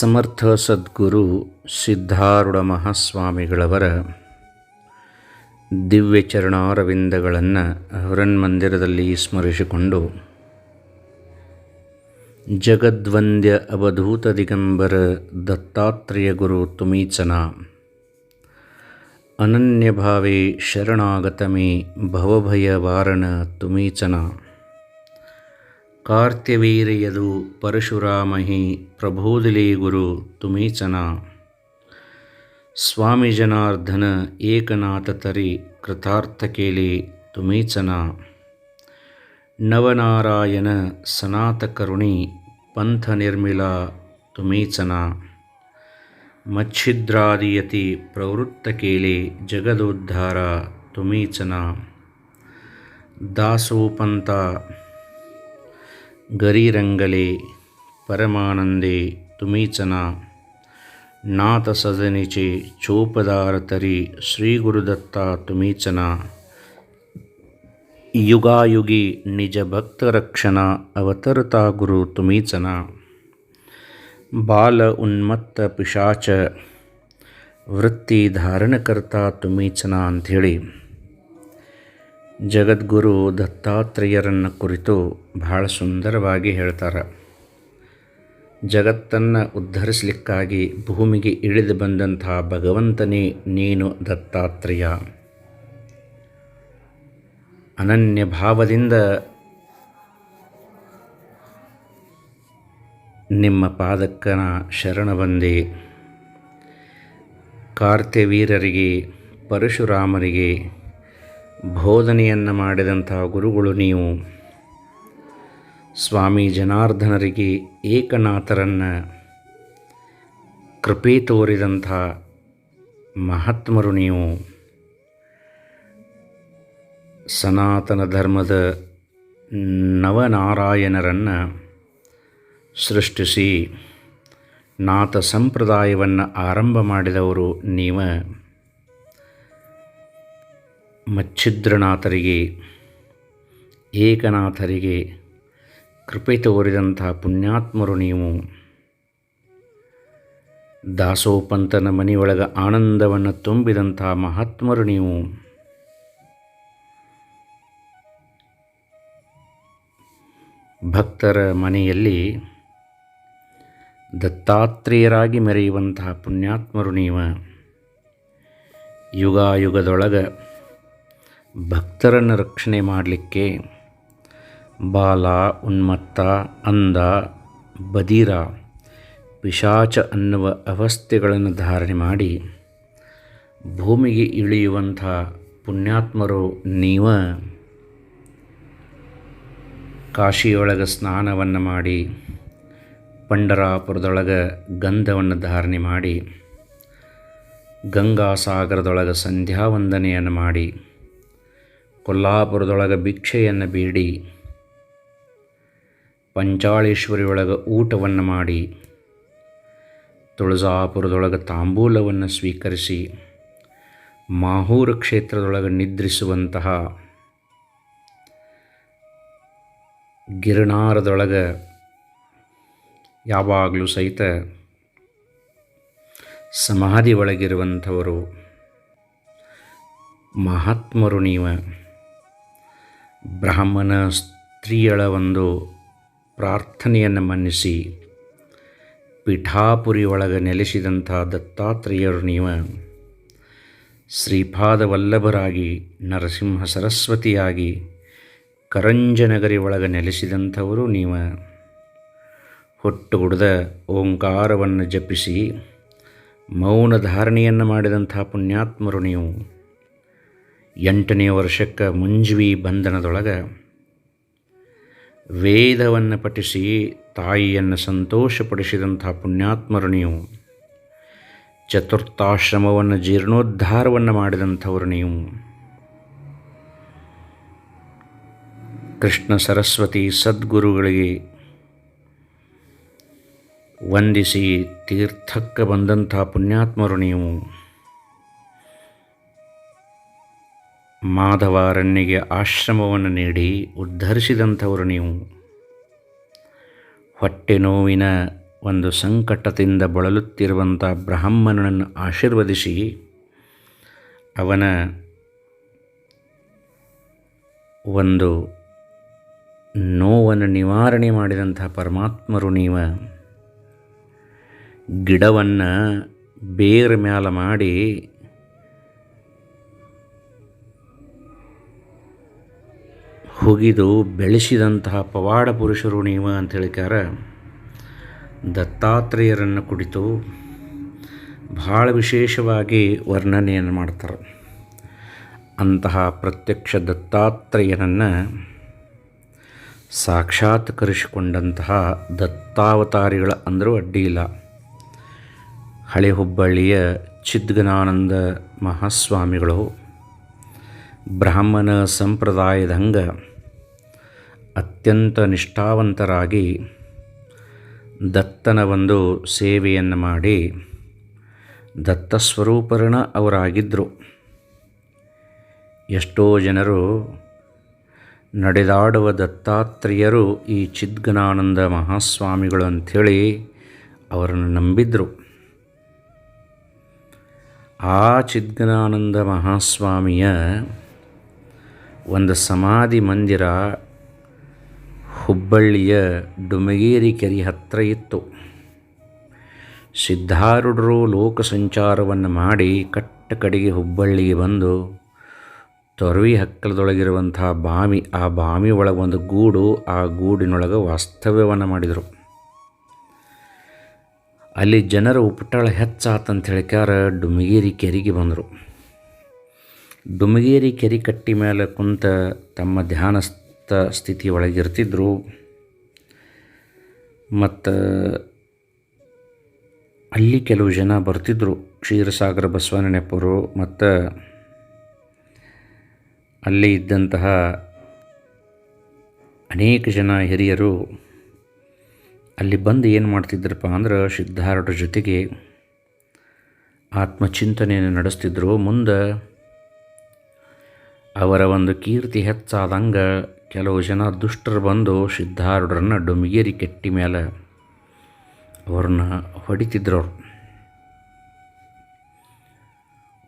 ಸಮರ್ಥ ಸದ್ಗುರು ಸಿದ್ಧಾರೂಢ ಮಹಾಸ್ವಾಮಿಗಳವರ ದಿವ್ಯ ಚರಣಾರವಿಂದಗಳನ್ನು ಹೃನ್ಮಂದಿರದಲ್ಲಿ ಸ್ಮರಿಸಿಕೊಂಡು, ಜಗದ್ವಂದ್ಯ ಅವಧೂತ ದಿಗಂಬರ ದತ್ತಾತ್ರೇಯ ಗುರು ತುಮೀಚನ, ಅನನ್ಯಭಾವೇ ಶರಣಾಗತಮೇ ಭವಭಯವಾರಣ ತುಮೀಚನ. ಕಾರ್ತ್ಯವೀರ್ಯದು ಪರಶುರಾಮಹಿ ಪ್ರಬೋದಿಲೆ ಗುರು ತುಮೀಚನ. ಸ್ವಾಮಿ ಜನಾರ್ದನ ಏಕನಾಥ ತರಿ ಕೃತಾರ್ಥ ಕೇಳಿ ತುಮೀಚನ. ನವನಾರಾಯಣ ಸನಾತಕರುಣಿ ಪಂಥ ನಿರ್ಮಿಲ ತುಮೀಚನ. ಮಚ್ಛಿದ್ರಾದಿಯತಿ ಪ್ರವೃತ್ತ ಕೇಳಿ ಜಗದೋದ್ಧಾರ ತುಮೀಚನ. ದಾಸೋಪಂತ ಗರಿರಂಗಲೆ ಪರಮಾನಂದೆ ತುಮೀಚನ. ನಾಥ ಸದನಿಚೆ ಚೋಪದಾರ ತರಿ ಶ್ರೀ ಗುರುದತ್ತ ತುಮೀಚನ. ಯುಗಾಯುಗಿ ನಿಜ ಭಕ್ತ ರಕ್ಷಣ ಅವತರತ ಗುರು ತುಮೀಚನ. ಬಾಲ ಉನ್ಮತ್ತ ಪಿಶಾಚ ವೃತ್ತಿ ಧಾರಣಕರ್ತ ತುಮೀಚನ ಅಂಥೇಳಿ. ಜಗದ್ಗುರು ದತ್ತಾತ್ರೇಯರನ್ನು ಕುರಿತು ಬಹಳ ಸುಂದರವಾಗಿ ಹೇಳ್ತಾರೆ. ಜಗತ್ತನ್ನು ಉದ್ಧರಿಸಲಿಕ್ಕಾಗಿ ಭೂಮಿಗೆ ಇಳಿದು ಬಂದಂಥ ಭಗವಂತನೇ ನೀನು ದತ್ತಾತ್ರೇಯ. ಅನನ್ಯ ಭಾವದಿಂದ ನಿಮ್ಮ ಪಾದಕ್ಕನ ಶರಣ ಬಂದೆ. ಕಾರ್ತ್ಯವೀರರಿಗೆ, ಪರಶುರಾಮರಿಗೆ ಬೋಧನೆಯನ್ನು ಮಾಡಿದಂತಹ ಗುರುಗಳು ನೀವು. ಸ್ವಾಮಿ ಜನಾರ್ದನರಿಗೆ ಏಕನಾಥರನ್ನು ಕೃಪೆ ತೋರಿದಂಥ ಮಹಾತ್ಮರು ನೀವು. ಸನಾತನ ಧರ್ಮದ ನವನಾರಾಯಣರನ್ನು ಸೃಷ್ಟಿಸಿ, ನಾಥ ಸಂಪ್ರದಾಯವನ್ನು ಆರಂಭ ಮಾಡಿದವರು ನೀವ. ಮಚ್ಛಿದ್ರನಾಥರಿಗೆ, ಏಕನಾಥರಿಗೆ ಕೃಪೆ ತೋರಿದಂಥ ಪುಣ್ಯಾತ್ಮರು ನೀವು. ದಾಸೋಪಂತನ ಮನೆಯೊಳಗ ಆನಂದವನ್ನು ತುಂಬಿದಂಥ ಮಹಾತ್ಮರು ನೀವು. ಭಕ್ತರ ಮನೆಯಲ್ಲಿ ದತ್ತಾತ್ರೇಯರಾಗಿ ಮೆರೆಯುವಂತಹ ಪುಣ್ಯಾತ್ಮರು ನೀವು. ಯುಗಾಯುಗದೊಳಗೆ ಭಕ್ತರನ್ನು ರಕ್ಷಣೆ ಮಾಡಲಿಕ್ಕೆ ಬಾಲ, ಉನ್ಮತ್ತ ಅಂದ ಬದಿರ, ಪಿಶಾಚ ಅನ್ನುವ ಅವಸ್ಥೆಗಳನ್ನು ಧಾರಣೆ ಮಾಡಿ ಭೂಮಿಗೆ ಇಳಿಯುವಂಥ ಪುಣ್ಯಾತ್ಮರು ನೀವ ಕಾಶಿಯೊಳಗೆ ಸ್ನಾನವನ್ನು ಮಾಡಿ ಪಂಡರಾಪುರದೊಳಗೆ ಗಂಧವನ್ನು ಧಾರಣೆ ಮಾಡಿ ಗಂಗಾಸಾಗರದೊಳಗೆ ಸಂಧ್ಯಾವಂದನೆಯನ್ನು ಮಾಡಿ ಕೊಲ್ಲಾಪುರದೊಳಗೆ ಭಿಕ್ಷೆಯನ್ನು ಬೇಡಿ, ಪಂಚಾಳೇಶ್ವರಿಯೊಳಗೆ ಊಟವನ್ನು ಮಾಡಿ, ತುಳಜಾಪುರದೊಳಗೆ ತಾಂಬೂಲವನ್ನು ಸ್ವೀಕರಿಸಿ, ಮಾಹೂರು ಕ್ಷೇತ್ರದೊಳಗೆ ನಿದ್ರಿಸುವಂತಹ ಗಿರಣಾರದೊಳಗೆ ಯಾವಾಗಲೂ ಸಹಿತ ಸಮಾಧಿ ಒಳಗಿರುವಂಥವರು ಮಹಾತ್ಮರು ನೀವ. ಬ್ರಾಹ್ಮಣ ಸ್ತ್ರೀಯಳ ಒಂದು ಪ್ರಾರ್ಥನೆಯನ್ನು ಮನ್ನಿಸಿ ಪಿಠಾಪುರಿ ಒಳಗೆ ನೆಲೆಸಿದಂಥ ದತ್ತಾತ್ರೇಯರು ನೀವ ಶ್ರೀಪಾದವಲ್ಲಭರಾಗಿ ನರಸಿಂಹ ಸರಸ್ವತಿಯಾಗಿ ಕರಂಜನಗರಿ ಒಳಗೆ ನೆಲೆಸಿದಂಥವರು ನೀವ. ಹುಟ್ಟುಗುಡ್ದ ಓಂಕಾರವನ್ನು ಜಪಿಸಿ ಮೌನ ಧಾರಣೆಯನ್ನು ಮಾಡಿದಂಥ ಪುಣ್ಯಾತ್ಮರು ನೀವು. ಎಂಟನೇ ವರ್ಷಕ್ಕೆ ಮುಂಜ್ವಿ ಬಂಧನದೊಳಗೆ ವೇದವನ್ನು ಪಠಿಸಿ ತಾಯಿಯನ್ನು ಸಂತೋಷಪಡಿಸಿದಂಥ ಪುಣ್ಯಾತ್ಮರು ನೀವು. ಚತುರ್ಥಾಶ್ರಮವನ್ನು ಜೀರ್ಣೋದ್ಧಾರವನ್ನು ಮಾಡಿದಂಥವರು ನೀವು. ಕೃಷ್ಣ ಸರಸ್ವತಿ ಸದ್ಗುರುಗಳಿಗೆ ವಂದಿಸಿ ತೀರ್ಥಕ್ಕೆ ಬಂದಂಥ ಪುಣ್ಯಾತ್ಮರು ನೀವು. ಮಾಧವಾರಣ್ಯಗೆ ಆಶ್ರಮವನ್ನು ನೀಡಿ ಉದ್ಧರಿಸಿದಂಥವರು ನೀವು. ಹೊಟ್ಟೆ ನೋವಿನ ಒಂದು ಸಂಕಟದಿಂದ ಬಳಲುತ್ತಿರುವಂಥ ಬ್ರಾಹ್ಮಣನನ್ನು ಆಶೀರ್ವದಿಸಿ ಅವನ ಒಂದು ನೋವನ್ನು ನಿವಾರಣೆ ಮಾಡಿದಂಥ ಪರಮಾತ್ಮರು ನೀವ. ಗಿಡವನ್ನು ಬೇರ ಮ್ಯಾಲ ಮಾಡಿ ಹುಗಿದು ಬೆಳೆಸಿದಂತಹ ಪವಾಡ ಪುರುಷರು ನೀವು ಅಂತ ಹೇಳಿಕಾರ ದತ್ತಾತ್ರೇಯರನ್ನು ಕುಡಿತು ಭಾಳ ವಿಶೇಷವಾಗಿ ವರ್ಣನೆಯನ್ನು ಮಾಡ್ತಾರೆ. ಅಂತಹ ಪ್ರತ್ಯಕ್ಷ ದತ್ತಾತ್ರೇಯನನ್ನು ಸಾಕ್ಷಾತ್ಕರಿಸಿಕೊಂಡಂತಹ ದತ್ತಾವತಾರಿಗಳ ಅಂದರೂ ಇಲ್ಲ. ಹಳೆ ಹುಬ್ಬಳ್ಳಿಯ ಚಿದ್ಗನಾನಂದ ಮಹಾಸ್ವಾಮಿಗಳು ಬ್ರಾಹ್ಮಣ ಸಂಪ್ರದಾಯದಂಗ ಅತ್ಯಂತ ನಿಷ್ಠಾವಂತರಾಗಿ ದತ್ತನ ಒಂದು ಸೇವೆಯನ್ನು ಮಾಡಿ ದತ್ತಸ್ವರೂಪರಣ ಅವರಾಗಿದ್ದರು ಎಷ್ಟೋ ಜನರು ನಡೆದಾಡುವ ದತ್ತಾತ್ರೇಯರು ಈ ಚಿದ್ಗನಾನಂದ ಮಹಾಸ್ವಾಮಿಗಳು ಅಂಥೇಳಿ ಅವರನ್ನು ನಂಬಿದ್ರು. ಆ ಚಿದ್ಗನಾನಂದ ಮಹಾಸ್ವಾಮಿಯ ಒಂದು ಸಮಾಧಿ ಮಂದಿರ ಹುಬ್ಬಳ್ಳಿಯ ಡುಮಗೇರಿ ಕೆರೆ ಹತ್ತಿರ ಇತ್ತು. ಸಿದ್ಧಾರೂಢರು ಲೋಕ ಸಂಚಾರವನ್ನು ಮಾಡಿ ಕಟ್ಟ ಕಡೆಗೆ ಹುಬ್ಬಳ್ಳಿಗೆ ಬಂದು ತೊರವಿ ಹಕ್ಕಲದೊಳಗಿರುವಂಥ ಬಾವಿ ಆ ಬಾವಿ ಒಳಗೆ ಒಂದು ಗೂಡು, ಆ ಗೂಡಿನೊಳಗೆ ವಾಸ್ತವ್ಯವನ್ನು ಮಾಡಿದರು. ಅಲ್ಲಿ ಜನರ ಉಪಟಳ ಹೆಚ್ಚಾತಂತ ಹೇಳಿಕಾರ ಡುಮಗೇರಿ ಕೆರೆಗೆ ಬಂದರು. ಡುಮಗೇರಿ ಕೆರೆ ಕಟ್ಟಿ ಮೇಲೆ ಕುಂತ ತಮ್ಮ ಧ್ಯಾನಸ್ಥ ಸ್ಥಿತಿ ಒಳಗಿರ್ತಿದ್ರು. ಮತ್ತು ಅಲ್ಲಿ ಕೆಲವು ಜನ ಬರ್ತಿದ್ದರು ಕ್ಷೀರಸಾಗರ ಬಸವನನೆಪ್ಪರು ಮತ್ತು ಅಲ್ಲಿ ಇದ್ದಂತಹ ಅನೇಕ ಜನ ಹಿರಿಯರು ಅಲ್ಲಿ ಬಂದು ಏನು ಮಾಡ್ತಿದ್ರಪ್ಪ ಅಂದ್ರೆ ಸಿದ್ಧಾರೂಢರ ಜೊತೆಗೆ ಆತ್ಮಚಿಂತನೆಯನ್ನು ನಡೆಸ್ತಿದ್ರು. ಮುಂದೆ ಅವರ ಒಂದು ಕೀರ್ತಿ ಹೆಚ್ಚಾದಂಗೆ ಕೆಲವು ಜನ ದುಷ್ಟರು ಬಂದು ಸಿದ್ಧಾರೂಢರನ್ನು ಡುಮಿಗೇರಿ ಕೆಟ್ಟಿ ಮೇಲೆ ಅವ್ರನ್ನ ಹೊಡಿತಿದ್ರು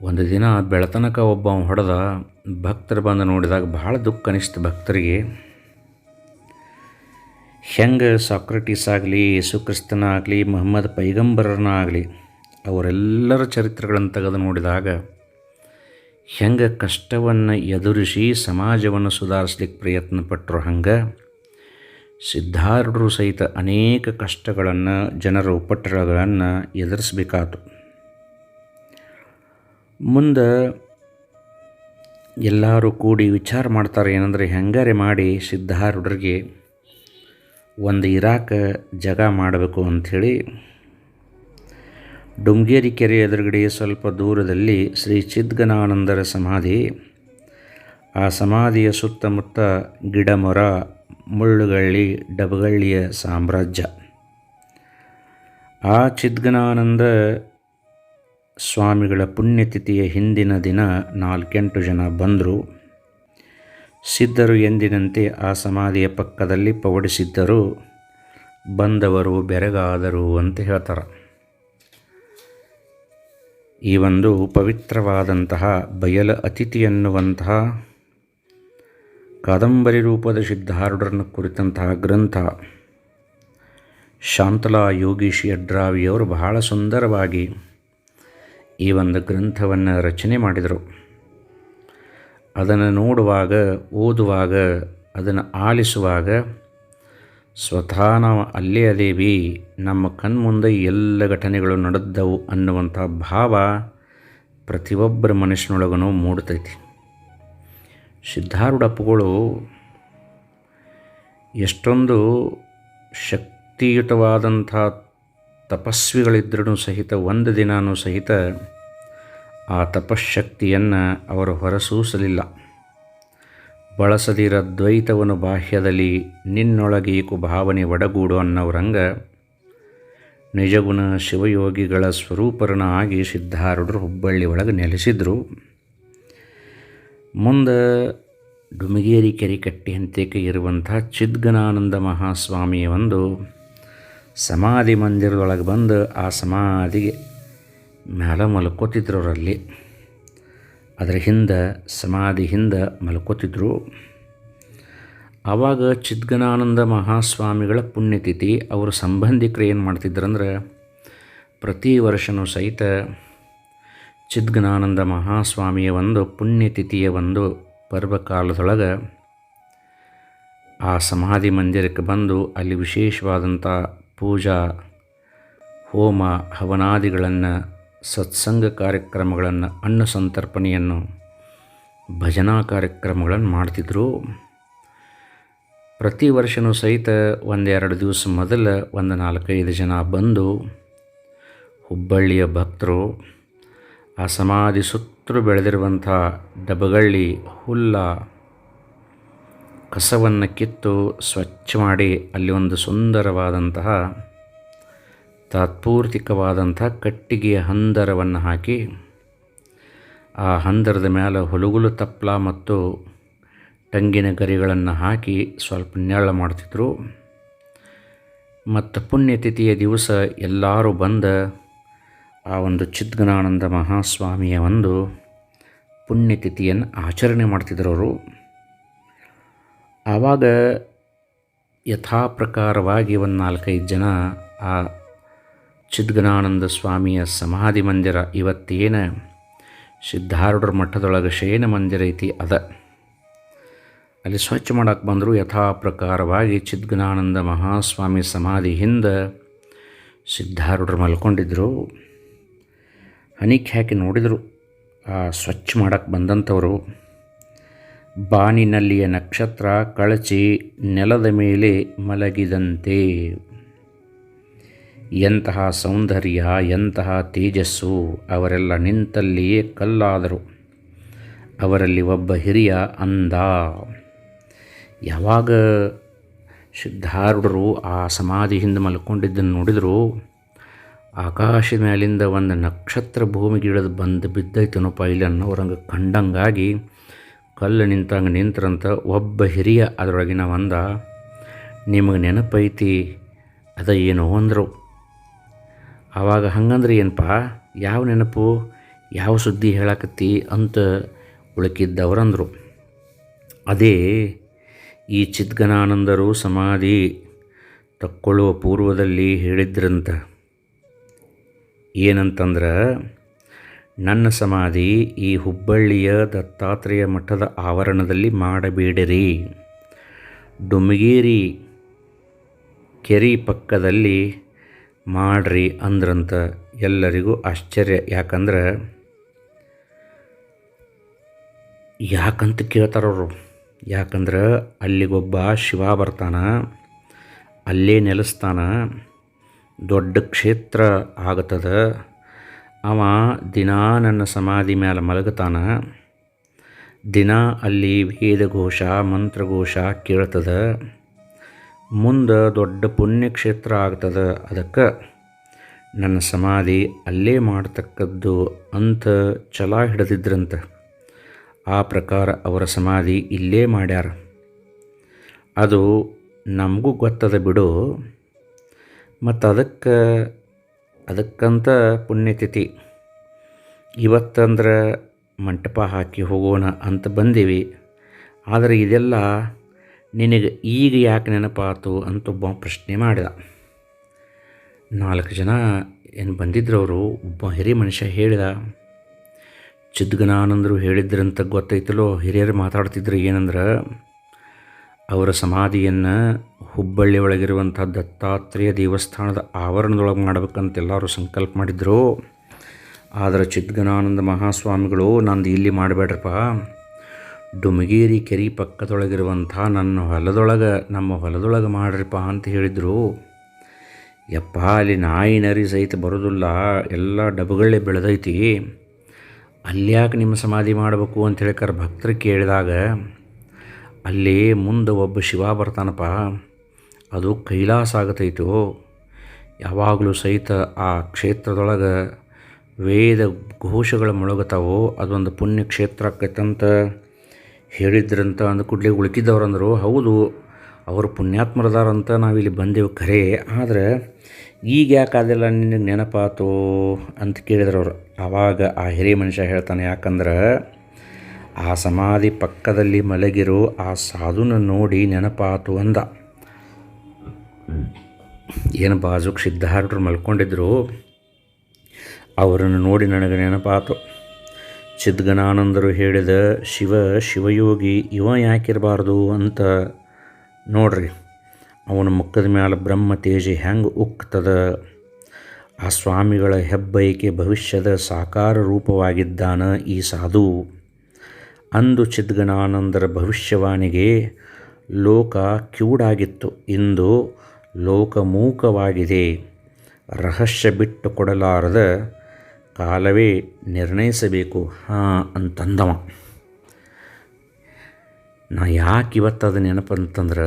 ಒಂದು ದಿನ ಬೆಳತನಕ ಒಬ್ಬ ಹೊಡೆದ, ಭಕ್ತರು ಬಂದು ನೋಡಿದಾಗ ಭಾಳ ದುಃಖ ಅನಿಸ್ತು ಭಕ್ತರಿಗೆ. ಹೆಂಗೆ ಸಾಕ್ರಟೀಸ್ ಆಗಲಿ ಯೇಸುಕ್ರಿಸ್ತನ ಆಗಲಿ ಮೊಹಮ್ಮದ್ ಪೈಗಂಬರನ ಆಗಲಿ, ಅವರೆಲ್ಲರ ಚರಿತ್ರೆಗಳನ್ನು ತೆಗೆದು ನೋಡಿದಾಗ ಹೆಂಗೆ ಕಷ್ಟವನ್ನು ಎದುರಿಸಿ ಸಮಾಜವನ್ನು ಸುಧಾರಿಸ್ಲಿಕ್ಕೆ ಪ್ರಯತ್ನ ಪಟ್ಟರು ಹಂಗೆ? ಸಿದ್ಧಾರೂಢರು ಸಹಿತ ಅನೇಕ ಕಷ್ಟಗಳನ್ನು, ಜನರ ಉಪಟಳಗಳನ್ನು ಎದುರಿಸಬೇಕಾತು. ಮುಂದೆ ಎಲ್ಲರೂ ಕೂಡಿ ವಿಚಾರ ಮಾಡ್ತಾರೆ ಏನಂದರೆ, ಹೆಂಗಾರೆ ಮಾಡಿ ಸಿದ್ಧಾರೂಢರಿಗೆ ಒಂದು ಇರಾಕ ಜಗ ಮಾಡಬೇಕು ಅಂಥೇಳಿ ಡುಮ್ಗೇರಿ ಕೆರೆ ಎದುರುಗಡೆ ಸ್ವಲ್ಪ ದೂರದಲ್ಲಿ ಶ್ರೀ ಚಿದ್ಗನಾನಂದರ ಸಮಾಧಿ. ಆ ಸಮಾಧಿಯ ಸುತ್ತಮುತ್ತ ಗಿಡಮರ, ಮುಳ್ಳುಗಳ್ಳಿ, ಡಬಗಳ್ಳಿಯ ಸಾಮ್ರಾಜ್ಯ. ಆ ಚಿದ್ಗನಾನಂದ ಸ್ವಾಮಿಗಳ ಪುಣ್ಯತಿಥಿಯ ಹಿಂದಿನ ದಿನ ನಾಲ್ಕೆಂಟು ಜನ ಬಂದರು. ಸಿದ್ಧರು ಎಂದಿನಂತೆ ಆ ಸಮಾಧಿಯ ಪಕ್ಕದಲ್ಲಿ ಪವಡಿಸಿದ್ದರು ಬಂದವರು ಬೆರಗಾದರು ಅಂತ ಹೇಳ್ತಾರೆ. ಈ ಒಂದು ಪವಿತ್ರವಾದಂತಹ ಬಯಲ ಅತಿಥಿ ಎನ್ನುವಂತಹ ಕಾದಂಬರಿ ರೂಪದ ಸಿದ್ಧಾರೂಢರನ್ನು ಕುರಿತಂತಹ ಗ್ರಂಥ ಶಾಂತಲಾ ಯೋಗೀಶಿ ಅಡ್ರಾವಿಯವರು ಬಹಳ ಸುಂದರವಾಗಿ ಈ ಒಂದು ಗ್ರಂಥವನ್ನು ರಚನೆ ಮಾಡಿದರು. ಅದನ್ನು ನೋಡುವಾಗ, ಓದುವಾಗ, ಅದನ್ನು ಆಲಿಸುವಾಗ ಸ್ವತಃ ನಾವು ಅಲ್ಲೇ ಅದೇವಿ ನಮ್ಮ ಕಣ್ಮುಂದೆ ಎಲ್ಲ ಘಟನೆಗಳು ನಡೆದವು ಅನ್ನುವಂಥ ಭಾವ ಪ್ರತಿಯೊಬ್ಬರ ಮನಸ್ಸಿನೊಳಗೂ ಮೂಡ್ತೈತಿ ಸಿದ್ಧಾರೂಢಪ್ಪಗಳು ಎಷ್ಟೊಂದು ಶಕ್ತಿಯುತವಾದಂಥ ತಪಸ್ವಿಗಳಿದ್ರೂ ಸಹಿತ ಒಂದು ದಿನಾನೂ ಸಹಿತ ಆ ತಪಶಕ್ತಿಯನ್ನು ಅವರು ಹೊರಸೂಸಲಿಲ್ಲ. ಬಳಸದಿರ ದ್ವೈತವನ್ನು ಬಾಹ್ಯದಲ್ಲಿ ನಿನ್ನೊಳಗೇಕು ಭಾವನೆ ಒಡಗೂಡು ಅನ್ನೋರಂಗ. ನಿಜಗುಣ ಶಿವಯೋಗಿಗಳ ಸ್ವರೂಪರನ ಆಗಿ ಸಿದ್ಧಾರೂಢರು ಹುಬ್ಬಳ್ಳಿ ಒಳಗೆ ನೆಲೆಸಿದ್ರು. ಮುಂದೆ ಡುಮಗೇರಿ ಕೆರೆ ಕಟ್ಟಿ ಹಂತಕ್ಕೆ ಇರುವಂಥ ಚಿದ್ಗನಾನಂದ ಮಹಾಸ್ವಾಮಿಯ ಒಂದು ಸಮಾಧಿ ಮಂದಿರದೊಳಗೆ ಬಂದು ಆ ಸಮಾಧಿಗೆ ಮೇಲೆ ಮಲ್ಕೋತಿದ್ರು ಅವರಲ್ಲಿ. ಅದರ ಹಿಂದೆ ಸಮಾಧಿ ಹಿಂದೆ ಮಲ್ಕೋತಿದ್ರು. ಆವಾಗ ಚಿದ್ಗನಾನಂದ ಮಹಾಸ್ವಾಮಿಗಳ ಪುಣ್ಯತಿಥಿ, ಅವರ ಸಂಬಂಧಿಕರು ಏನು ಮಾಡ್ತಿದ್ರಂದ್ರೆ, ಪ್ರತಿ ವರ್ಷವೂ ಸಹಿತ ಚಿದ್ಗನಾನಂದ ಮಹಾಸ್ವಾಮಿಯ ಒಂದು ಪುಣ್ಯತಿಥಿಯ ಒಂದು ಪರ್ವಕಾಲದೊಳಗೆ ಆ ಸಮಾಧಿ ಮಂದಿರಕ್ಕೆ ಬಂದು ಅಲ್ಲಿ ವಿಶೇಷವಾದಂಥ ಪೂಜಾ, ಹೋಮ, ಹವನಾದಿಗಳನ್ನು ಸತ್ಸಂಗ ಕಾರ್ಯಕ್ರಮಗಳನ್ನು, ಅನ್ನ ಸಂತರ್ಪಣೆಯನ್ನು, ಭಜನಾ ಕಾರ್ಯಕ್ರಮಗಳನ್ನು ಮಾಡ್ತಿದ್ರು. ಪ್ರತಿ ವರ್ಷವೂ ಸಹಿತ ಒಂದೆರಡು ದಿವಸ ಮೊದಲು ಒಂದು ನಾಲ್ಕೈದು ಜನ ಬಂದು ಹುಬ್ಬಳ್ಳಿಯ ಭಕ್ತರು, ಆ ಸಮಾಧಿ ಸುತ್ತಲೂ ಬೆಳೆದಿರುವಂಥ ಡಬಗಳ್ಳಿ, ಹುಲ್ಲ, ಕಸವನ್ನು ಕಿತ್ತು ಸ್ವಚ್ಛ ಮಾಡಿ ಅಲ್ಲಿ ಒಂದು ಸುಂದರವಾದಂತಹ ತಾತ್ಪೂರ್ತಿಕವಾದಂಥ ಕಟ್ಟಿಗೆಯ ಹಂದರವನ್ನು ಹಾಕಿ ಆ ಹಂದರದ ಮೇಲೆ ಹುಲುಗುಲು ತಪ್ಪಲ ಮತ್ತು ಟಂಗಿನ ಗರಿಗಳನ್ನು ಹಾಕಿ ಸ್ವಲ್ಪ ನೆರಳು ಮಾಡ್ತಿದ್ರು. ಮತ್ತು ಪುಣ್ಯತಿಥಿಯ ದಿವಸ ಎಲ್ಲರೂ ಬಂದ ಆ ಒಂದು ಚಿದ್ಗನಾನಂದ ಮಹಾಸ್ವಾಮಿಯ ಒಂದು ಪುಣ್ಯತಿಥಿಯನ್ನು ಆಚರಣೆ ಮಾಡ್ತಿದ್ರು ಅವರು. ಆವಾಗ ಯಥಾಪ್ರಕಾರವಾಗಿ ಒಂದು ನಾಲ್ಕೈದು ಜನ ಆ ಚಿದ್ಗನಾನಂದ ಸ್ವಾಮಿಯ ಸಮಾಧಿ ಮಂದಿರ ಇವತ್ತೇನು? ಸಿದ್ಧಾರೂಢರ ಮಠದೊಳಗೆ ಶಯನ ಮಂದಿರ ಐತಿ ಅದ. ಅಲ್ಲಿ ಸ್ವಚ್ಛ ಮಾಡಕ್ಕೆ ಬಂದರು ಯಥಾ ಪ್ರಕಾರವಾಗಿ ಚಿದ್ಗನಾನಂದ ಮಹಾಸ್ವಾಮಿ ಸಮಾಧಿ ಹಿಂದೆ ಸಿದ್ಧಾರೂಢರು ಮಲ್ಕೊಂಡಿದ್ದರು ಹನಿಕೆ ನೋಡಿದರು ಆ ಸ್ವಚ್ಛ ಮಾಡಕ್ಕೆ ಬಂದಂಥವರು ಬಾನಿನಲ್ಲಿಯ ನಕ್ಷತ್ರ ಕಳಚಿ ನೆಲದ ಮೇಲೆ ಮಲಗಿದಂತೆ. ಎಂತಹ ಸೌಂದರ್ಯ, ಎಂತಹ ತೇಜಸ್ಸು ಅವರೆಲ್ಲ ನಿಂತಲ್ಲಿಯೇ ಕಲ್ಲಾದರು. ಅವರಲ್ಲಿ ಒಬ್ಬ ಹಿರಿಯ ಅಂದ, ಯಾವಾಗ ಸಿದ್ಧಾರೂಢರು ಆ ಸಮಾಧಿ ಹಿಂದೆ ಮಲ್ಕೊಂಡಿದ್ದನ್ನು ನೋಡಿದರು, ಆಕಾಶ ಮೇಲಿಂದ ಒಂದು ನಕ್ಷತ್ರ ಭೂಮಿಗೆ ಇಳಿದು ಬಂದು ಬಿದ್ದೈತನೋ ಇಲ್ಲಿ ಅನ್ನೋರಂಗೆ ಕಂಡಂಗಾಗಿ ಕಲ್ಲು ನಿಂತಂಗೆ ನಿಂತ್ರಂತ ಒಬ್ಬ ಹಿರಿಯ ಅದರೊಳಗಿನ ಒಂದ ನಿಮಗೆ ನೆನಪೈತಿ, ಅದ ಏನೋ ಅಂದರು. ಆವಾಗ ಹಂಗಂದ್ರೆ ಏನಪ್ಪ ಯಾವ ನೆನಪು, ಯಾವ ಸುದ್ದಿ ಹೇಳಕತ್ತಿ ಅಂತ ಉಳುಕಿದ್ದವರಂದರು. ಅದೇ ಈ ಚಿದ್ಗನಾನಂದರು ಸಮಾಧಿ ತಕ್ಕೊಳ್ಳುವ ಪೂರ್ವದಲ್ಲಿ ಹೇಳಿದ್ರಂತ. ಏನಂತಂದ್ರೆ, ನನ್ನ ಸಮಾಧಿ ಈ ಹುಬ್ಬಳ್ಳಿಯ ದತ್ತಾತ್ರೇಯ ಮಠದ ಆವರಣದಲ್ಲಿ ಮಾಡಬೇಡಿರಿ. ಡುಮಗೇರಿ ಕೆರಿ ಪಕ್ಕದಲ್ಲಿ ಮಾಡ್ರಿ ಅಂದ್ರಂತ ಎಲ್ಲರಿಗೂ ಆಶ್ಚರ್ಯ. ಯಾಕಂದ್ರೆ ಯಾಕಂತ ಕೇಳ್ತಾರವರು ಯಾಕಂದ್ರೆ ಅಲ್ಲಿಗೊಬ್ಬ ಶಿವ ಬರ್ತಾನ, ಅಲ್ಲೇ ನೆಲೆಸ್ತಾನ, ದೊಡ್ಡ ಕ್ಷೇತ್ರ ಆಗತದ. ಅವ ದಿನಾ ನನ್ನ ಸಮಾಧಿ ಮೇಲೆ ಮಲಗತಾನ, ದಿನ ಅಲ್ಲಿ ವೇದಘೋಷ, ಮಂತ್ರಘೋಷ ಕೇಳ್ತದ. ಮುಂದೆ ದೊಡ್ಡ ಪುಣ್ಯಕ್ಷೇತ್ರ ಆಗ್ತದೆ. ಅದಕ್ಕೆ ನನ್ನ ಸಮಾಧಿ ಅಲ್ಲೇ ಮಾಡ್ತಕ್ಕದ್ದು ಅಂತ ಛಲ ಹಿಡಿದಿದ್ರಂತೆ. ಆ ಪ್ರಕಾರ ಅವರ ಸಮಾಧಿ ಇಲ್ಲೇ ಮಾಡ್ಯಾರ. ಅದು ನಮಗೂ ಗೊತ್ತದ ಬಿಡು. ಮತ್ತು ಅದಕ್ಕೆ, ಅದಕ್ಕಂತ ಪುಣ್ಯತಿಥಿ. ಇವತ್ತಂದ್ರೆ ಮಂಟಪ ಹಾಕಿ ಹೋಗೋಣ ಅಂತ ಬಂದೀವಿ. ಆದರೆ ಇದೆಲ್ಲ ನಿನಗೆ ಈಗ ಯಾಕೆ ನೆನಪಾತು ಅಂತ ಒಬ್ಬ ಪ್ರಶ್ನೆ ಮಾಡಿದ. ನಾಲ್ಕು ಜನ ಏನು ಬಂದಿದ್ರು ಅವರು ಒಬ್ಬ ಹಿರಿಯ ಮನುಷ್ಯ ಹೇಳಿದ, ಚಿದ್ಗನಾನಂದರು ಹೇಳಿದ್ರಂತ ಗೊತ್ತೈತಲೋ, ಹಿರಿಯರು ಮಾತಾಡ್ತಿದ್ರು ಏನಂದ್ರೆ, ಅವರ ಸಮಾಧಿಯನ್ನು ಹುಬ್ಬಳ್ಳಿ ಒಳಗಿರುವಂಥ ದತ್ತಾತ್ರೇಯ ದೇವಸ್ಥಾನದ ಆವರಣದೊಳಗೆ ಮಾಡ್ಬೇಕಂತ ಎಲ್ಲರೂ ಸಂಕಲ್ಪ ಮಾಡಿದ್ರು. ಆದರೆ ಚಿದ್ಗನಾನಂದ ಮಹಾಸ್ವಾಮಿಗಳು, ನಂದು ಇಲ್ಲಿ ಮಾಡಬೇಡ್ರಪ್ಪ ಡುಮಗೇರಿ ಕೆರೆ ಪಕ್ಕದೊಳಗಿರುವಂಥ ನನ್ನ ಹೊಲದೊಳಗೆ, ನಮ್ಮ ಹೊಲದೊಳಗೆ ಮಾಡ್ರಿಪ್ಪ ಅಂತ ಹೇಳಿದರು. ಯಪ್ಪ, ಅಲ್ಲಿ ನಾಯಿ ನರಿ ಸಹಿತ ಬರೋದಿಲ್ಲ, ಎಲ್ಲ ಡಬ್ಬಗಳೇ ಬೆಳೆದೈತಿ. ಅಲ್ಲಿ ಯಾಕೆ ನಿಮ್ಮ ಸಮಾಧಿ ಮಾಡಬೇಕು ಅಂತ ಹೇಳಿಕಾರ ಭಕ್ತರು ಕೇಳಿದಾಗ, ಅಲ್ಲಿ ಮುಂದೆ ಒಬ್ಬ ಶಿವ ಬರ್ತಾನಪ್ಪ. ಅದು ಕೈಲಾಸ ಆಗತೈತು. ಯಾವಾಗಲೂ ಸಹಿತ ಆ ಕ್ಷೇತ್ರದೊಳಗೆ ವೇದ ಘೋಷಗಳು ಮುಳುಗತಾವೋ, ಅದೊಂದು ಪುಣ್ಯ ಕ್ಷೇತ್ರ ಆಕೈತಂತ ಹೇಳಿದ್ರಂತ ಅಂದ ಕೂಡಲೇ ಉಳ್ಕಿದ್ದವ್ರಂದರು. ಹೌದು, ಅವರು ಪುಣ್ಯಾತ್ಮರದಾರಂತ ನಾವಿಲ್ಲಿ ಬಂದೆವು ಖರೆ, ಆದರೆ ಈಗ ಯಾಕೆ ಅದೆಲ್ಲ ನಿನಗೆ ನೆನಪಾತು ಅಂತ ಕೇಳಿದ್ರು ಅವರು ಆವಾಗ ಆ ಹಿರಿಯ ಮನುಷ್ಯ ಹೇಳ್ತಾನೆ, ಯಾಕಂದ್ರೆ ಆ ಸಮಾಧಿ ಪಕ್ಕದಲ್ಲಿ ಮಲಗಿರೋ, ಆ ಸಾಧುನ ನೋಡಿ ನೆನಪಾತು ಅಂದ. ಏನು ಬಾಜುಕ್ ಸಿದ್ಧಾರ್ಡ್ರು ಮಲ್ಕೊಂಡಿದ್ರು, ಅವರನ್ನು ನೋಡಿ ನನಗೆ ನೆನಪಾತು. ಚಿದ್ಗನಾನಂದರು ಹೇಳಿದ ಶಿವ, ಶಿವಯೋಗಿ, ಇವ ಯಾಕಿರಬಾರ್ದು ಅಂತ ನೋಡ್ರಿ. ಅವನ ಮುಖದ ಮ್ಯಾಲ ಬ್ರಹ್ಮ ತೇಜ ಹೆಂಗೆ ಉಕ್ತದ. ಆ ಸ್ವಾಮಿಗಳ ಹೆಬ್ಬೈಕೆ ಭವಿಷ್ಯದ ಸಾಕಾರ ರೂಪವಾಗಿದ್ದಾನ ಈ ಸಾಧು. ಅಂದು ಚಿದ್ಗಣಾನಂದರ ಭವಿಷ್ಯವಾಣಿಗೆ ಲೋಕ ಕಿವುಡಾಗಿತ್ತು ಇಂದು ಲೋಕಮೂಕವಾಗಿದೆ. ರಹಸ್ಯ ಬಿಟ್ಟು ಕೊಡಲಾರದ ಕಾಲವೇ ನಿರ್ಣಯಿಸಬೇಕು. ಹಾಂ ಅಂತಂದವ. ನಾ ಯಾಕೆ ಇವತ್ತು ಅದು ನೆನಪಂತಂದ್ರೆ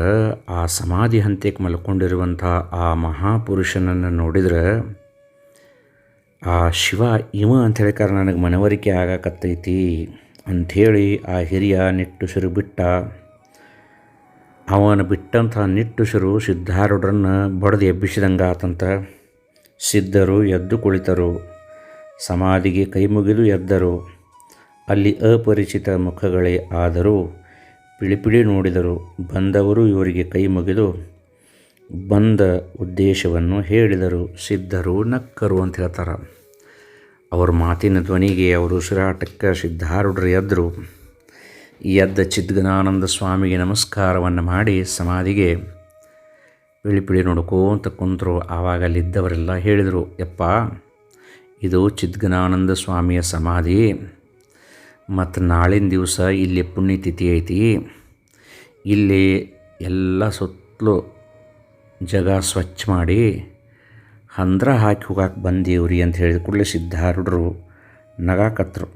ಆ ಸಮಾಧಿ ಹಂತಕ್ಕೆ ಮಲ್ಕೊಂಡಿರುವಂಥ ಆ ಮಹಾಪುರುಷನನ್ನು ನೋಡಿದ್ರೆ, ಆ ಶಿವ ಇವ ಅಂತ ಹೇಳಿಕಾರ ನನಗೆ ಮನವರಿಕೆ ಆಗಕತ್ತೈತಿ ಅಂಥೇಳಿ ಆ ಹಿರಿಯ ನಿಟ್ಟುಸಿರು ಬಿಟ್ಟ, ಅವನು ಬಿಟ್ಟಂಥ ನಿಟ್ಟುಸಿರು ಸಿದ್ಧಾರೂಢರನ್ನು ಬಡ್ದು ಎಬ್ಬಿಸಿದಂಗೆ ಆತಂತ ಸಿದ್ಧರು ಎದ್ದು ಕುಳಿತರು. ಸಮಾಧಿಗೆ ಕೈಮುಗಿದು ಎದ್ದರು. ಅಲ್ಲಿ ಅಪರಿಚಿತ ಮುಖಗಳೇ ಆದರೂ ಪಿಳಿಪಿಳಿ ನೋಡಿದರು. ಬಂದವರು ಇವರಿಗೆ ಕೈ ಮುಗಿದು ಬಂದ ಉದ್ದೇಶವನ್ನು ಹೇಳಿದರು. ಸಿದ್ಧರು ನಕ್ಕರು ಅಂತ ಹೇಳ್ತಾರೆ. ಅವ್ರ ಮಾತಿನ ಧ್ವನಿಗೆ ಅವರು ಉಸಿರಾಟಕ್ಕೆ ಸಿದ್ಧಾರುಡ್ರು ಎದ್ದರು ಎದ್ದ ಚಿದ್ಗನಾನಂದ ಸ್ವಾಮಿಗೆ ನಮಸ್ಕಾರವನ್ನು ಮಾಡಿ ಸಮಾಧಿಗೆ ಪಿಳಿಪಿಳಿ ನೋಡ್ಕೋಂತ ಕುಂತರು. ಆವಾಗ ಅಲ್ಲಿದ್ದವರೆಲ್ಲ ಹೇಳಿದರು, ಯಪ್ಪ ಇದು ಚಿದ್ಗನಾನಂದ ಸ್ವಾಮಿಯ ಸಮಾಧಿ. ಮತ್ತು ನಾಳಿನ ದಿವಸ ಇಲ್ಲಿ ಪುಣ್ಯತಿಥಿ ಐತಿ. ಇಲ್ಲಿ ಎಲ್ಲ ಸುತ್ತಲೂ ಜಗ ಸ್ವಚ್ಛ ಮಾಡಿ ಹಂದ್ರ ಹಾಕಿ ಹೋಗಕ್ಕೆ ಬಂದೀವ್ರಿ ಅಂತ ಹೇಳಿದ ಕೂಡಲೇ ಸಿದ್ಧಾರೂಢರು ನಗಾಕತ್ರು.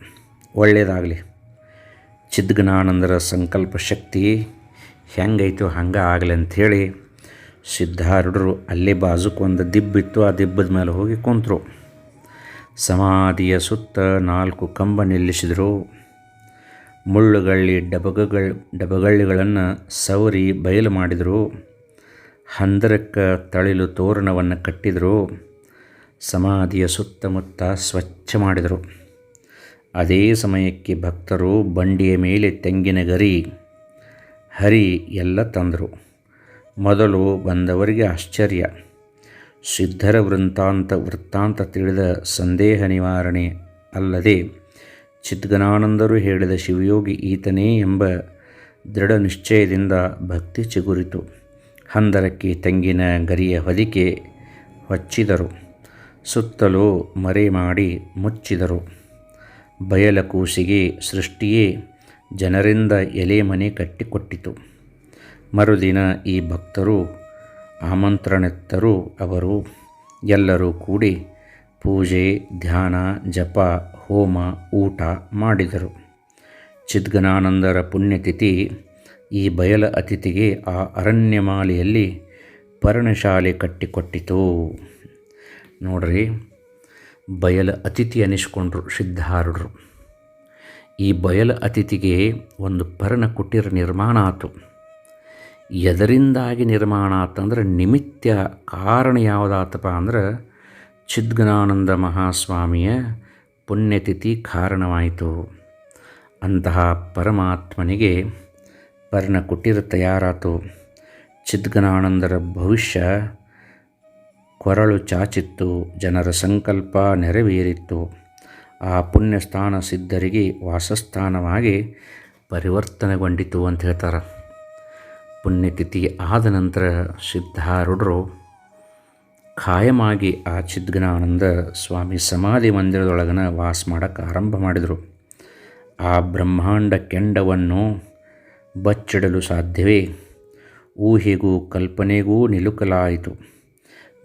ಒಳ್ಳೆಯದಾಗಲಿ ಚಿದ್ಗನಾನಂದರ ಸಂಕಲ್ಪ ಶಕ್ತಿ ಹೆಂಗೈತೋ ಹಂಗೆ ಆಗಲಿ ಅಂಥೇಳಿ ಸಿದ್ಧಾರೂಢರು ಅಲ್ಲೇ ಬಾಜುಕ್ಕೆ ಒಂದು ದಿಬ್ಬಿತ್ತು ಆ ದಿಬ್ಬದ ಮೇಲೆ ಹೋಗಿ ಕುಂತರು. ಸಮಾಧಿಯ ಸುತ್ತ ನಾಲ್ಕು ಕಂಬ ನಿಲ್ಲಿಸಿದರು. ಮುಳ್ಳುಗಳ್ಳಿ ಡಬಗಗಳ, ಡಬಗಳ್ಳಿಗಳನ್ನು ಸವರಿ ಬಯಲು ಮಾಡಿದರು. ಹಂದರಕ್ಕೆ ತಳಿಲು ತೋರಣವನ್ನು ಕಟ್ಟಿದರು. ಸಮಾಧಿಯ ಸುತ್ತಮುತ್ತ ಸ್ವಚ್ಛ ಮಾಡಿದರು. ಅದೇ ಸಮಯಕ್ಕೆ ಭಕ್ತರು ಬಂಡಿಯ ಮೇಲೆ ತೆಂಗಿನ ಗರಿ, ಹರಿ ಎಲ್ಲ ತಂದರು. ಮೊದಲು ಬಂದವರಿಗೆ ಆಶ್ಚರ್ಯ. ಸಿದ್ಧರ ವೃಂತಾಂತ ವೃತ್ತಾಂತ ತಿಳಿದ ಸಂದೇಹ ನಿವಾರಣೆ ಅಲ್ಲದೆ ಚಿದ್ಗನಾನಂದರು ಹೇಳಿದ ಶಿವಯೋಗಿ ಈತನೇ ಎಂಬ ದೃಢ ನಿಶ್ಚಯದಿಂದ ಭಕ್ತಿ ಚಿಗುರಿತು. ಹಂದರಕ್ಕೆ ತೆಂಗಿನ ಗರಿಯ ಹೊದಿಕೆ ಹೊಚ್ಚಿದರು. ಸುತ್ತಲೂ ಮರೆ ಮಾಡಿ ಮುಚ್ಚಿದರು. ಬಯಲ ಕೂಸಿಗೆ ಸೃಷ್ಟಿಯೇ ಜನರಿಂದ ಎಲೆ ಮನೆ ಕಟ್ಟಿಕೊಟ್ಟಿತು. ಮರುದಿನ ಈ ಭಕ್ತರು ಆಮಂತ್ರಣೆತ್ತರೂ ಅವರು. ಎಲ್ಲರೂ ಕೂಡಿ ಪೂಜೆ, ಧ್ಯಾನ, ಜಪ, ಹೋಮ, ಊಟ ಮಾಡಿದರು. ಚಿದ್ಗನಾನಂದರ ಪುಣ್ಯತಿಥಿ ಈ ಬಯಲ ಅತಿಥಿಗೆ ಆ ಅರಣ್ಯಮಾಲೆಯಲ್ಲಿ ಪರ್ಣಶಾಲೆ ಕಟ್ಟಿಕೊಟ್ಟಿತು. ನೋಡ್ರಿ, ಬಯಲ ಅತಿಥಿ ಅನಿಸ್ಕೊಂಡ್ರು ಸಿದ್ಧಾರೂಢರು. ಈ ಬಯಲ ಅತಿಥಿಗೆ ಒಂದು ಪರ್ಣ ಕುಟೀರ ನಿರ್ಮಾಣ ಆಯಿತು ಎದರಿಂದಾಗಿ ನಿರ್ಮಾಣ ಆತಂದ್ರೆ ನಿಮಿತ್ಯ ಕಾರಣ ಯಾವುದಾತಪ್ಪ ಅಂದ್ರೆ ಚಿದ್ಗನಾನಂದ ಮಹಾಸ್ವಾಮಿಯ ಪುಣ್ಯತಿಥಿ ಕಾರಣವಾಯಿತು. ಅಂತಹ ಪರಮಾತ್ಮನಿಗೆ ಪರ್ಣ ಕುಟೀರ ತಯಾರಾತು. ಚಿದ್ಗನಾನಂದರ ಭವಿಷ್ಯ ಕೊರಳು ಚಾಚಿತ್ತು, ಜನರ ಸಂಕಲ್ಪ ನೆರವೇರಿತ್ತು. ಆ ಪುಣ್ಯಸ್ಥಾನ ಸಿದ್ಧರಿಗೆ ವಾಸಸ್ಥಾನವಾಗಿ ಪರಿವರ್ತನೆಗೊಂಡಿತು ಅಂತ ಹೇಳ್ತಾರೆ. ಪುಣ್ಯತಿಥಿ ಆದ ನಂತರ ಸಿದ್ಧಾರೂಢರು ಖಾಯಮಾಗಿ ಆ ಚಿದ್ಗನಾನಂದ ಸ್ವಾಮಿ ಸಮಾಧಿ ಮಂದಿರದೊಳಗನ ವಾಸ ಮಾಡಕ್ಕೆ ಆರಂಭ ಮಾಡಿದರು. ಆ ಬ್ರಹ್ಮಾಂಡ ಕೆಂಡವನ್ನು ಬಚ್ಚಿಡಲು ಸಾಧ್ಯವೇ? ಊಹೆಗೂ ಕಲ್ಪನೆಗೂ ನಿಲುಕಲಾಯಿತು.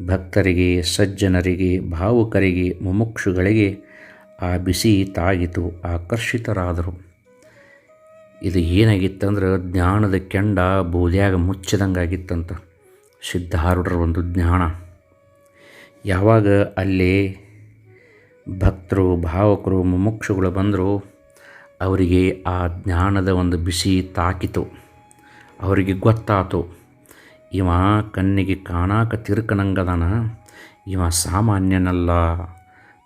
ಭಕ್ತರಿಗೆ, ಸಜ್ಜನರಿಗೆ, ಭಾವುಕರಿಗೆ, ಮುಮುಕ್ಷುಗಳಿಗೆ ಆ ಬಿಸಿ ತಾಗಿತು, ಆಕರ್ಷಿತರಾದರು. ಇದು ಏನಾಗಿತ್ತಂದ್ರೆ ಜ್ಞಾನದ ಕೆಂಡ ಬೂದ್ಯಾಗ ಮುಚ್ಚಿದಂಗೆ ಆಗಿತ್ತಂತ ಸಿದ್ಧಾರೂಢರ ಒಂದು ಜ್ಞಾನ. ಯಾವಾಗ ಅಲ್ಲಿ ಭಕ್ತರು, ಭಾವಕರು, ಮುಮುಕ್ಷುಗಳು ಬಂದರು, ಅವರಿಗೆ ಆ ಜ್ಞಾನದ ಒಂದು ಬಿಸಿ ತಾಕಿತು. ಅವರಿಗೆ ಗೊತ್ತಾತು, ಇವ ಕಣ್ಣಿಗೆ ಕಾಣಾಕ ತಿರುಕನಂಗದಾನ, ಇವ ಸಾಮಾನ್ಯನಲ್ಲ,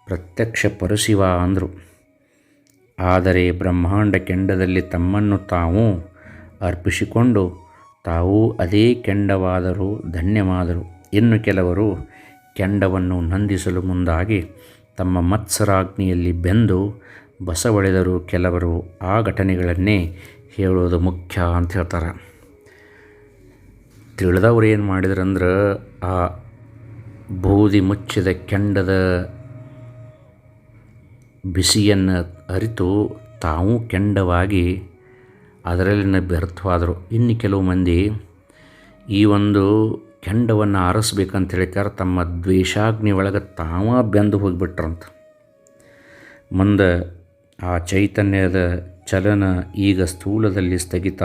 ಪ್ರತ್ಯಕ್ಷ ಪರಶಿವ ಅಂದರು. ಆದರೆ ಬ್ರಹ್ಮಾಂಡ ಕೆಂಡದಲ್ಲಿ ತಮ್ಮನ್ನು ತಾವು ಅರ್ಪಿಸಿಕೊಂಡು ತಾವು ಅದೇ ಕೆಂಡವಾದರೂ ಧನ್ಯವಾದರು ಇನ್ನು ಕೆಲವರು ಕೆಂಡವನ್ನು ನಂದಿಸಲು ಮುಂದಾಗಿ ತಮ್ಮ ಮತ್ಸರಾಗ್ನಿಯಲ್ಲಿ ಬೆಂದು ಬಸವಳೆದರು ಕೆಲವರು ಆ ಘಟನೆಗಳನ್ನೇ ಹೇಳೋದು ಮುಖ್ಯ ಅಂತ ಹೇಳ್ತಾರೆ. ತಿಳಿದವ್ರು ಏನು ಮಾಡಿದ್ರಂದ್ರೆ ಆ ಬೂದಿ ಮುಚ್ಚಿದ ಕೆಂಡದ ಬಿಸಿಯನ್ನು ಅರಿತು ತಾವು ಕೆಂಡವಾಗಿ ಅದರಲ್ಲಿನ ವ್ಯರ್ಥವಾದರು. ಇನ್ನು ಕೆಲವು ಮಂದಿ ಈ ಒಂದು ಕೆಂಡವನ್ನು ಆರಿಸ್ಬೇಕಂತ ಹೇಳಿಕಾರ ತಮ್ಮ ದ್ವೇಷಾಗ್ನಿ ಒಳಗೆ ತಾವ ಬೆಂದು ಹೋಗಿಬಿಟ್ರಂತ. ಮುಂದೆ ಆ ಚೈತನ್ಯದ ಚಲನ ಈಗ ಸ್ಥೂಲದಲ್ಲಿ ಸ್ಥಗಿತ.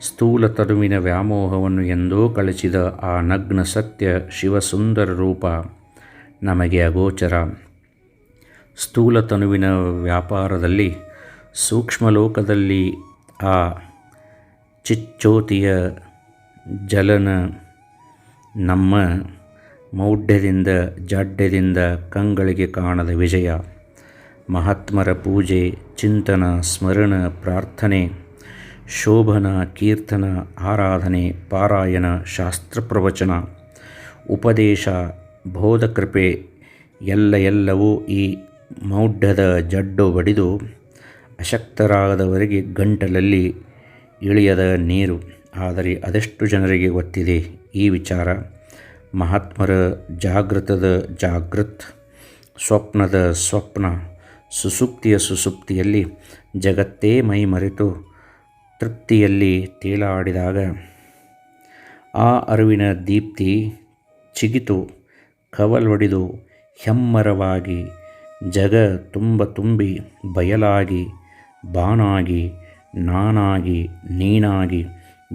ಸ್ಥೂಲ ತರುವಿನ ವ್ಯಾಮೋಹವನ್ನು ಎಂದೋ ಕಳಚಿದ ಆ ನಗ್ನ ಸತ್ಯ ಶಿವಸುಂದರ ರೂಪ ನಮಗೆ ಅಗೋಚರ. ಸ್ಥೂಲ ತನುವಿನ ವ್ಯಾಪಾರದಲ್ಲಿ ಸೂಕ್ಷ್ಮ ಲೋಕದಲ್ಲಿ ಆ ಚಿಚ್ಚೋತಿಯ ಜಲನ ನಮ್ಮ ಮೌಢ್ಯದಿಂದ ಜಾಡ್ಯದಿಂದ ಕಂಗಳಿಗೆ ಕಾಣದ ವಿಜಯ. ಮಹಾತ್ಮರ ಪೂಜೆ, ಚಿಂತನ, ಸ್ಮರಣ, ಪ್ರಾರ್ಥನೆ, ಶೋಭನ, ಕೀರ್ತನ, ಆರಾಧನೆ, ಪಾರಾಯಣ, ಶಾಸ್ತ್ರ ಪ್ರವಚನ, ಉಪದೇಶ, ಬೋಧಕೃಪೆ, ಎಲ್ಲ ಎಲ್ಲವೂ ಈ ಮೌಢ್ಯದ ಜಡ್ಡು ಬಡಿದು ಅಶಕ್ತರಾಗದವರಿಗೆ ಗಂಟಲಲ್ಲಿ ಇಳಿಯದ ನೀರು. ಆದರೆ ಅದೆಷ್ಟು ಜನರಿಗೆ ಗೊತ್ತಿದೆ? ಈ ವಿಚಾರ ಮಹಾತ್ಮರ ಜಾಗೃತದ ಜಾಗೃತ್, ಸ್ವಪ್ನದ ಸ್ವಪ್ನ ಸುಸುಪ್ತಿಯ ಸುಸುಪ್ತಿಯಲ್ಲಿ ಜಗತ್ತೇ ಮೈ ಮರೆತು ತೃಪ್ತಿಯಲ್ಲಿ ತೇಲಾಡಿದಾಗ ಆ ಅರಿವಿನ ದೀಪ್ತಿ ಚಿಗಿತು ಕವಲ್ವಡಿದು ಹೆಮ್ಮರವಾಗಿ ಜಗ ತುಂಬ ತುಂಬಿ ಬಯಲಾಗಿ, ಬಾನಾಗಿ, ನಾನಾಗಿ, ನೀನಾಗಿ,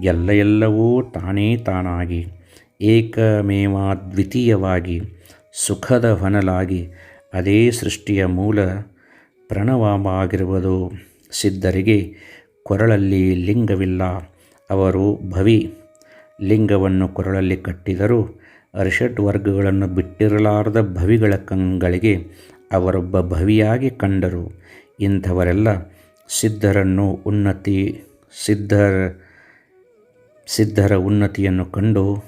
ಎಲ್ಲ ಎಲ್ಲವೂ ತಾನೇ ತಾನಾಗಿ, ಏಕಮೇವಾದ್ವಿತೀಯವಾಗಿ, ಸುಖದ ಹೊನಲಾಗಿ, ಅದೇ ಸೃಷ್ಟಿಯ ಮೂಲ ಪ್ರಣವವಾಗಿರುವುದು. ಸಿದ್ಧರಿಗೆ ಕೊರಳಲ್ಲಿ ಲಿಂಗವಿಲ್ಲ, ಅವರು ಭವಿ. ಲಿಂಗವನ್ನು ಕೊರಳಲ್ಲಿ ಕಟ್ಟಿದರೂ ಅರಿಷಟ್ ವರ್ಗಗಳನ್ನು ಬಿಟ್ಟಿರಲಾರದ ಭವಿಗಳ ಕಂಗಳಿಗೆ ಅವರೊಬ್ಬ ಭವಿಯಾಗಿ ಕಂಡರು. ಇಂಥವರೆಲ್ಲ ಸಿದ್ಧರನ್ನು ಉನ್ನತಿ, ಸಿದ್ಧರ ಸಿದ್ಧರ ಉನ್ನತಿಯನ್ನು ಕಂಡು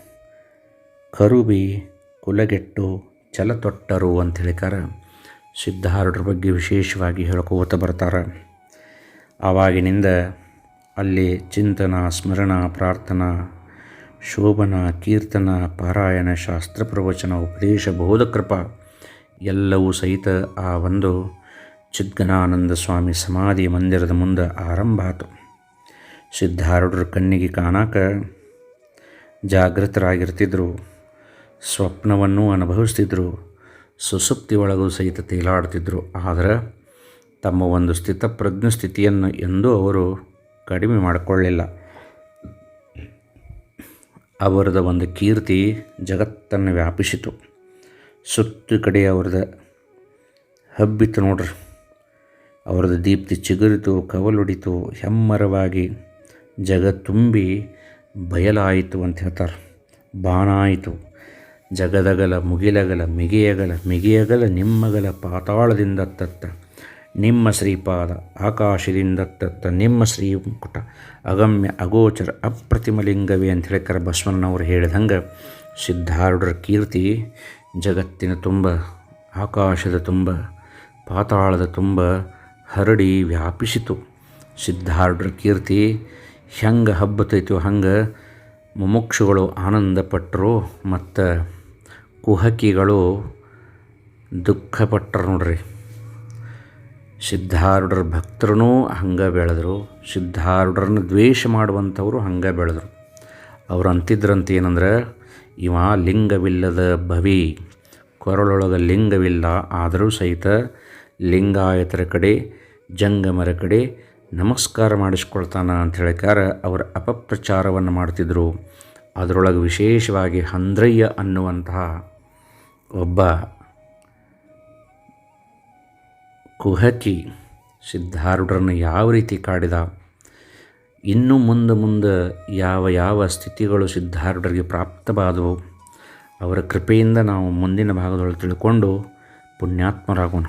ಕರುಬಿ ಕುಲಗೆಟ್ಟು ಛಲತೊಟ್ಟರು ಅಂತ ಹೇಳಿಕಾರ ಸಿದ್ಧಾರೂಢರ ಬಗ್ಗೆ ವಿಶೇಷವಾಗಿ ಹೇಳ್ಕೋತ ಬರ್ತಾರೆ. ಆವಾಗಿನಿಂದ ಅಲ್ಲಿ ಚಿಂತನ, ಸ್ಮರಣ, ಪ್ರಾರ್ಥನಾ, ಶೋಭನ, ಕೀರ್ತನ, ಪಾರಾಯಣ, ಶಾಸ್ತ್ರ ಪ್ರವಚನ, ಉಪದೇಶ ಬೋಧಕೃಪ ಎಲ್ಲವೂ ಸಹಿತ ಆ ಒಂದು ಚಿದ್ಗನಾನಂದ ಸ್ವಾಮಿ ಸಮಾಧಿ ಮಂದಿರದ ಮುಂದೆ ಆರಂಭ ಆತು. ಸಿದ್ಧಾರೂಢರ ಕಣ್ಣಿಗೆ ಕಾಣಾಕ ಜಾಗೃತರಾಗಿರ್ತಿದ್ರು, ಸ್ವಪ್ನವನ್ನು ಅನುಭವಿಸ್ತಿದ್ರು, ಸುಸುಪ್ತಿ ಒಳಗೂ ಸಹಿತ ತೇಲಾಡ್ತಿದ್ರು. ಆದರೆ ತಮ್ಮ ಒಂದು ಸ್ಥಿತಪ್ರಜ್ಞ ಸ್ಥಿತಿಯನ್ನು ಎಂದೂ ಅವರು ಕಡಿಮೆ ಮಾಡಿಕೊಳ್ಳಿಲ್ಲ. ಅವರದ ಒಂದು ಕೀರ್ತಿ ಜಗತ್ತನ್ನು ವ್ಯಾಪಿಸಿತು. ಸುತ್ತು ಕಡೆ ಅವ್ರದ್ದು ಹಬ್ಬಿತ್ತು ನೋಡ್ರಿ. ಅವ್ರದ್ದು ದೀಪ್ತಿ ಚಿಗುರಿತು, ಕವಲೊಡಿತು, ಹೆಮ್ಮರವಾಗಿ ಜಗ ತುಂಬಿ ಬಯಲಾಯಿತು ಅಂತ ಹೇಳ್ತಾರೆ. ಬಾಣಾಯಿತು. ಜಗದಗಲ ಮುಗಿಲಗಲ ಮಿಗಿಯಗಲ ಮಿಗಿಯಗಲ ನಿಮ್ಮಗಲ ಪಾತಾಳದಿಂದ ತತ್ತ, ನಿಮ್ಮ ಶ್ರೀಪಾದ ಆಕಾಶದಿಂದ ತತ್ತ, ನಿಮ್ಮ ಶ್ರೀಮುಕುಟ ಅಗಮ್ಯ ಅಗೋಚರ ಅಪ್ರತಿಮಲಿಂಗವೇ ಅಂತ ಹೇಳಿಕರ ಬಸವಣ್ಣನವರು ಹೇಳಿದಂಗೆ ಸಿದ್ಧಾರೂಢರ ಕೀರ್ತಿ ಜಗತ್ತಿನ ತುಂಬ, ಆಕಾಶದ ತುಂಬ, ಪಾತಾಳದ ತುಂಬ ಹರಡಿ ವ್ಯಾಪಿಸಿತು. ಸಿದ್ಧಾರ್ಢರ ಕೀರ್ತಿ ಹೆಂಗೆ ಹಬ್ಬತೈತೋ ಹಂಗೆ, ಮುಮುಕ್ಷುಗಳು ಆನಂದಪಟ್ಟರು ಮತ್ತು ಕುಹಕಿಗಳು ದುಃಖಪಟ್ಟರು ನೋಡ್ರಿ. ಸಿದ್ಧಾರೂಢರ ಭಕ್ತರೂ ಹಂಗೆ ಬೆಳೆದರು ಸಿದ್ಧಾರೂಢರನ್ನು ದ್ವೇಷ ಮಾಡುವಂಥವರು ಹಂಗೆ ಬೆಳೆದರು. ಅವ್ರು ಅಂತಿದ್ರಂತ ಏನಂದ್ರೆ ಇವ ಲಿಂಗವಿಲ್ಲದ ಭವಿ, ಕೊರಳೊಳಗ ಲಿಂಗವಿಲ್ಲ, ಆದರೂ ಸಹಿತ ಲಿಂಗಾಯತರ ಕಡೆ, ಜಂಗಮರ ಕಡೆ ನಮಸ್ಕಾರ ಮಾಡಿಸ್ಕೊಳ್ತಾನ ಅಂತ ಹೇಳಿಕಾರ ಅವರ ಅಪಪ್ರಚಾರವನ್ನು ಮಾಡ್ತಿದ್ರು. ಅದರೊಳಗೆ ವಿಶೇಷವಾಗಿ ಹಂದ್ರಯ್ಯ ಅನ್ನುವಂತಹ ಒಬ್ಬ ಕುಹಕಿ ಸಿದ್ಧಾರೂಢರನ್ನು ಯಾವ ರೀತಿ ಕಾಡಿದ? ಇನ್ನು ಮುಂದೆ ಮುಂದೆ ಯಾವ ಯಾವ ಸ್ಥಿತಿಗಳು ಸಿದ್ಧಾರೂಢರಿಗೆ ಪ್ರಾಪ್ತವಾದವು, ಅವರ ಕೃಪೆಯಿಂದ ನಾವು ಮುಂದಿನ ಭಾಗದೊಳಗೆ ತಿಳ್ಕೊಂಡು ಪುಣ್ಯಾತ್ಮರಾಗೋಣ.